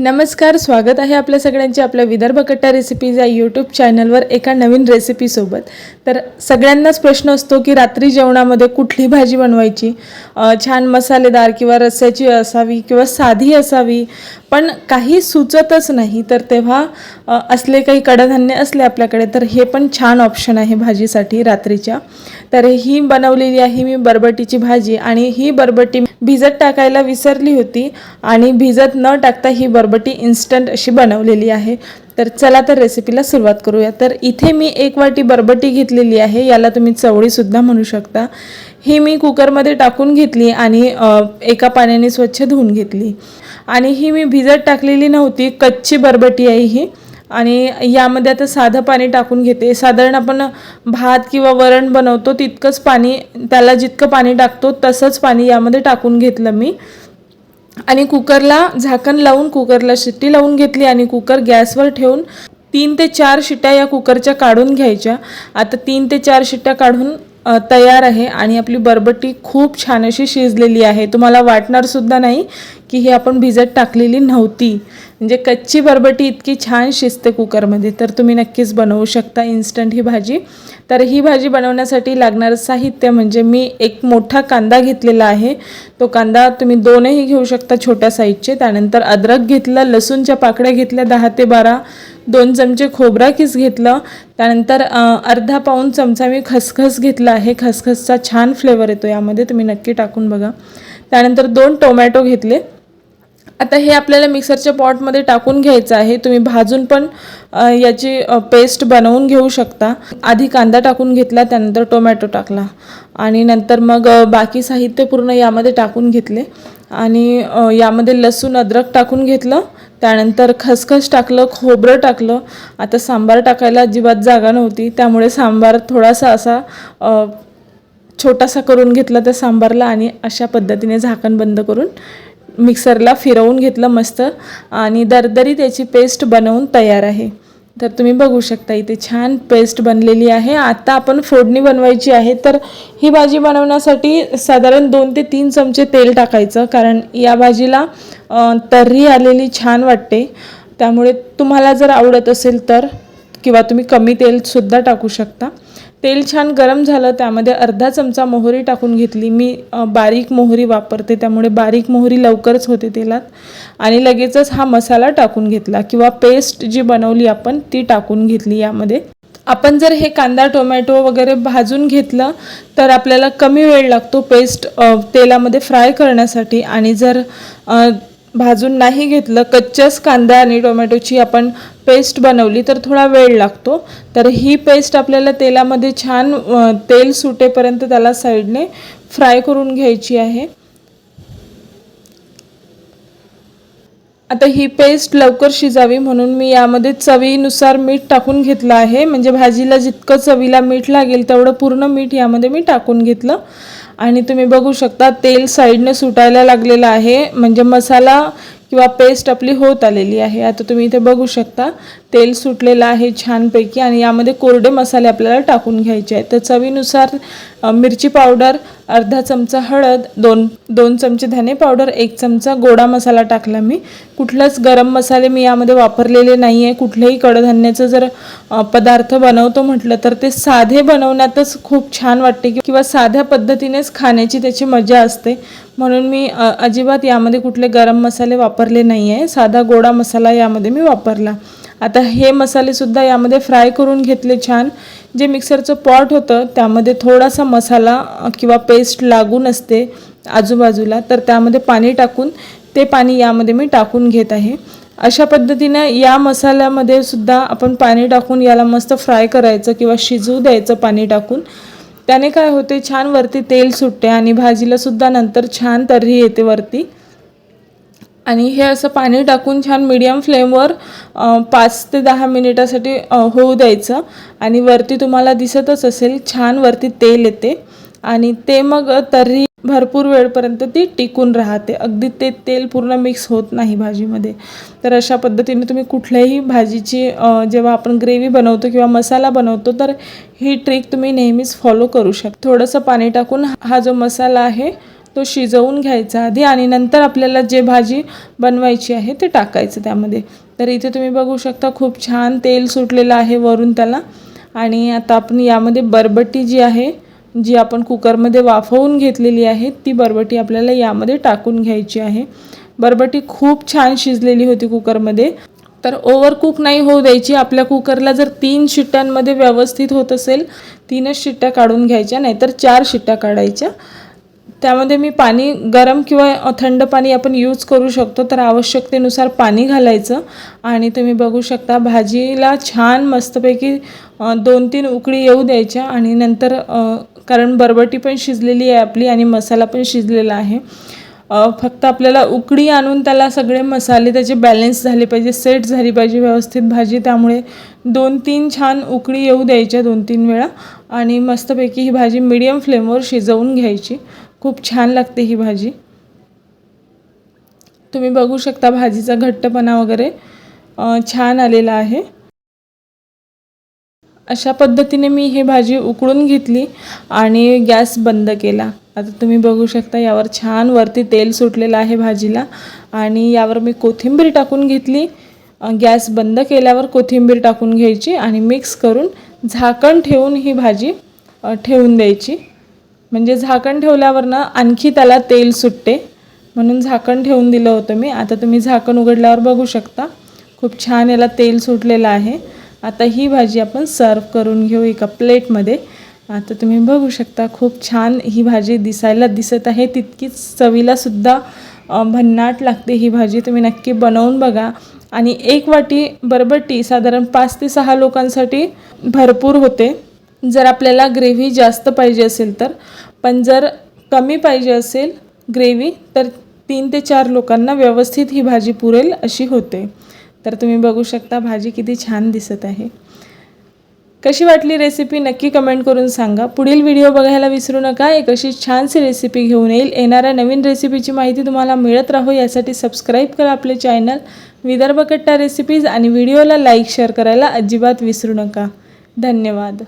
नमस्कार स्वागत आहे आपल्या सगळ्यांचे आपल्या विदर्भ कट्टा रेसिपीज या यूट्यूब चॅनलवर एका नवीन रेसिपीसोबत तर सगळ्यांनाच प्रश्न असतो की रात्री जेवणामध्ये कुठली भाजी बनवायची? छान मसालेदार किंवा रस्स्याची असावी किंवा साधी असावी पण काही सुचतच नाही. तर तेव्हा असले काही कडधान्य असले आपल्याकडे तर हे पण छान ऑप्शन आहे भाजीसाठी रात्रीच्या. तर ही बनवलेली आहे मी बरबटीची भाजी आणि ही बरबटी भिजत टाकायला विसरली होती आणि भिजत न टाकता ही बरबटी इन्स्टंट अशी बनवलेली आहे. तर चला तर रेसिपीला सुरुवात करूया. तर इथे मी एक वाटी बरबटी घेतलेली आहे. याला तुम्ही चवळीसुद्धा म्हणू शकता. ही मी कुकरमध्ये टाकून घेतली आणि एका पाण्याने स्वच्छ धुवून घेतली. आणि ही मी भिजत टाकलेली नव्हती. कच्ची बरबटी आहे ही. आणि यामध्ये आता साधं पाणी टाकून घेते. साधारण आपण भात किंवा वरण बनवतो तितकंच पाणी त्याला जितकं पाणी टाकतो तसंच पाणी यामध्ये टाकून घेतलं मी. आणि कुकरला झाकण लावून कुकरला शिट्टी लावून घेतली आणि कुकर गॅसवर ठेवून तीन ते चार शिट्ट्या या कुकरच्या काढून घ्यायच्या. आता तीन ते चार शिट्ट्या काढून तयार आहे आणि आपली बरबटी खूप छान अशी शिजलेली आहे. तुम्हाला वाटणारसुद्धा नाही की ही आपण भिजत टाकलेली नव्हती. म्हणजे कच्ची बरबटी इतकी छान शिजते कुकरमध्ये तर तुम्ही नक्कीच बनवू शकता इन्स्टंट ही भाजी. तर ही भाजी बनवण्यासाठी लागणारं साहित्य म्हणजे मी एक मोठा कांदा घेतलेला आहे. तो कांदा तुम्ही दोनही घेऊ शकता छोट्या साईजचे. त्यानंतर अद्रक घेतलं लसूणच्या पाकळ्या घेतल्या दहा ते बारा. दोन चमचे खोबरा किस घेतलं. त्यानंतर अर्धा पाऊण चमचा मी खसखस घेतला आहे. खसखसचा छान फ्लेवर येतो यामध्ये. तुम्ही नक्की टाकून बघा. त्यानंतर दोन टोमॅटो घेतले. आता हे आपल्याला मिक्सरच्या पॉटमध्ये टाकून घ्यायचं आहे. तुम्ही भाजून पण याची पेस्ट बनवून घेऊ शकता. आधी कांदा टाकून घेतला त्यानंतर टोमॅटो टाकला. आणि नंतर मग बाकी साहित्य पूर्ण यामध्ये टाकून घेतले. आणि यामध्ये लसूण अद्रक टाकून घेतलं. त्यानंतर खसखस टाकलं खोबरं टाकलं. आता सांबार टाकायला अजिबात जागा नव्हती. त्यामुळे सांबार थोडासा असा छोटासा करून घेतला त्या सांबारला आणि अशा पद्धतीने झाकण बंद करून मिक्सरला फिरवून घेतलं मस्त आणि दरदरी त्याची पेस्ट बनवून तयार आहे. तर तुम्ही बघू शकता इथे छान पेस्ट बनलेली आहे. आता आपण फोडणी बनवायची आहे. तर ही भाजी बनवण्यासाठी साधारण दोन ते तीन चमचे तेल टाकायचं कारण या भाजीला तर्री आलेली छान वाटते. त्यामुळे तुम्हाला जर आवडत असेल तर किंवा तुम्ही कमी तेलसुद्धा टाकू शकता. तेल छान गरम झालं त्यामध्ये अर्धा चमचा मोहरी टाकून घेतली. मी बारीक मोहरी वापरते त्यामुळे बारीक मोहरी लवकरच होते तेलात. आणि लगेचच हा मसाला टाकून घेतला किंवा पेस्ट जी बनवली आपण ती टाकून घेतली यामध्ये. आपण जर हे कांदा टोमॅटो वगैरे भाजून घेतलं तर आपल्याला कमी वेळ लागतो पेस्ट तेलामध्ये फ्राय करण्यासाठी. आणि जर भाजून नाही घेतलं कच्च्याच कांदा आणि टोमॅटोची आपण पेस्ट बनवली तर थोडा वेळ लागतो. तर ही पेस्ट आपल्याला तेलामध्ये छान तेल सुटेपर्यंत त्याला साईडने फ्राय करून घ्यायची आहे. आता ही पेस्ट लवकर शिजावी म्हणून मी यामध्ये चवीनुसार मीठ टाकून घेतलं आहे. म्हणजे भाजीला जितकं चवीला मीठ लागेल तेवढं पूर्ण मीठ यामध्ये मी टाकून घेतलं. आणि तुम्ही बघू शकता तेल साईडने सुटायला लागलेलं आहे. म्हणजे मसाला किंवा पेस्ट आपली होत आलेली आहे. आता तुम्ही इथे बघू शकता तेल सुटलेलं आहे छानपैकी आणि यामध्ये कोरडे मसाले आपल्याला टाकून घ्यायचे आहेत. तर चवीनुसार मिरची पावडर अर्धा चमचा हळद दोन दोन चमचे धने पावडर एक चमचा गोडा मसाला टाकला मी. कुठलाच गरम मसाले मी यामध्ये वापरलेले नाही आहे कुठल्याही कडधान्याचं जर पदार्थ बनवतो म्हटलं तर ते साधे बनवण्यातच खूप छान वाटते किंवा साध्या पद्धतीनेच खाण्याची त्याची मजा असते. म्हणून मी अजिबात यामध्ये कुठले गरम मसाले वापरले नाही आहे साधा गोडा मसाला यामध्ये मी वापरला. आता हे मसालेसुद्धा यामध्ये फ्राय करून घेतले छान. जे मिक्सरचं पॉट होतं त्यामध्ये थोडासा मसाला किंवा पेस्ट लागून असते आजूबाजूला तर त्यामध्ये पाणी टाकून ते पाणी यामध्ये मी टाकून घेत आहे. अशा पद्धतीनं या मसाल्यामध्ये सुद्धा आपण पाणी टाकून याला मस्त फ्राय करायचं किंवा शिजवू द्यायचं पाणी टाकून. त्याने काय होते छान वरती तेल सुटते आणि भाजीला सुद्धा नंतर छान तर्री येते वरती. आणि हे असं पाणी टाकून छान मीडियम फ्लेमवर पाच ते दहा मिनिटासाठी होऊ द्यायचं. आणि वरती तुम्हाला दिसतच असेल छान वरती तेल येते. आणि ते मग तर्री भरपूर वेळपर्यंत ती टिकून राहते. अगदी ते तेल पूर्ण मिक्स होत नाही भाजीमध्ये. तर अशा पद्धतीने तुम्ही कुठल्याही भाजीची जेव्हा आपण ग्रेव्ही बनवतो किंवा मसाला बनवतो तर ही ट्रिक तुम्ही नेहमीच फॉलो करू शकता. थोडंसं पाणी टाकून हा जो मसाला आहे तो शिजवून घ्यायचा आधी आणि नंतर आपल्याला जे भाजी बनवायची आहे ते टाकायचं त्यामध्ये. तर इथे तुम्ही बघू शकता खूप छान तेल सुटलेलं आहे वरून त्याला. आणि आता आपण यामध्ये बरबटी जी आहे जी आपण कुकरमध्ये वाफवून घेतलेली आहे ती बरबटी आपल्याला यामध्ये टाकून घ्यायची आहे. बरबटी खूप छान शिजलेली होती कुकरमध्ये. तर ओव्हरकुक नाही होऊ द्यायची. आपल्या कुकरला जर तीन शिट्ट्यांमध्ये व्यवस्थित होत असेल तीनच शिट्ट्या काढून घ्यायच्या नाहीतर चार शिट्ट्या काढायच्या. त्यामध्ये मी पाणी गरम किंवा थंड पाणी आपण यूज करू शकतो तर आवश्यकतेनुसार पाणी घालायचं. आणि तुम्ही बघू शकता भाजीला छान मस्तपैकी दोन तीन उकळी येऊ द्यायच्या आणि नंतर कारण बरबटी पण शिजलेली आहे आपली आणि मसाला पण शिजलेला आहे. फक्त आपल्याला उकळी आणून त्याला सगळे मसाले त्याचे बॅलन्स झाले पाहिजे सेट झाली पाहिजे व्यवस्थित भाजी. त्यामुळे दोन तीन छान उकळी येऊ द्यायच्या दोन तीन वेळा आणि मस्तपैकी ही भाजी मिडियम फ्लेमवर शिजवून घ्यायची. खूप छान लागते ही भाजी. तुम्ही बघू शकता भाजीचा घट्टपणा वगैरे छान आलेला आहे. अशा पद्धतीने मी ही भाजी उकळून घेतली आणि गॅस बंद केला. आता तुम्ही बघू शकता यावर छान वरती तेल सुटलेलं आहे भाजीला आणि यावर मी कोथिंबीर टाकून घेतली. गॅस बंद केल्यावर कोथिंबीर टाकून घ्यायची आणि मिक्स करून झाकण ठेवून ही भाजी ठेवून द्यायची. म्हणजे झाकण ठेवल्यावरनं आणखी त्याला तेल सुटते. म्हणून झाकण ठेवून दिलं होतं मी. आता तुम्ही झाकण उघडल्यावर बघू शकता. खूप छान याला तेल सुटलेलं आहे. आता ही भाजी आपण सर्व करून घेऊ एका प्लेटमध्ये. आता तुम्ही बघू शकता खूप छान ही भाजी दिसायला दिसत आहे. तितकीच चवीलासुद्धा भन्नाट लागते ही भाजी. तुम्ही नक्की बनवून बघा. आणि एक वाटी बरबटी साधारण पाच ते सहा लोकांसाठी भरपूर होते. जर आपल्याला ग्रेव्ही जास्त पाहिजे असेल तर पण जर कमी पाहिजे असेल ग्रेव्ही तर तीन ते चार लोकांना व्यवस्थित ही भाजी पुरेल अशी होते. तर तुम्ही बघू शकता भाजी किती छान दिसत आहे. कशी वाटली रेसिपी नक्की कमेंट करून सांगा. पुढील व्हिडिओ बघायला विसरू नका. एक अशी छानशी रेसिपी घेऊन येईल. येणाऱ्या नवीन रेसिपीची माहिती तुम्हाला मिळत राहो. यासाठी सबस्क्राईब करा आपले चॅनल विदर्भ कट्टा रेसिपीज आणि व्हिडिओला लाईक शेअर करायला अजिबात विसरू नका. धन्यवाद.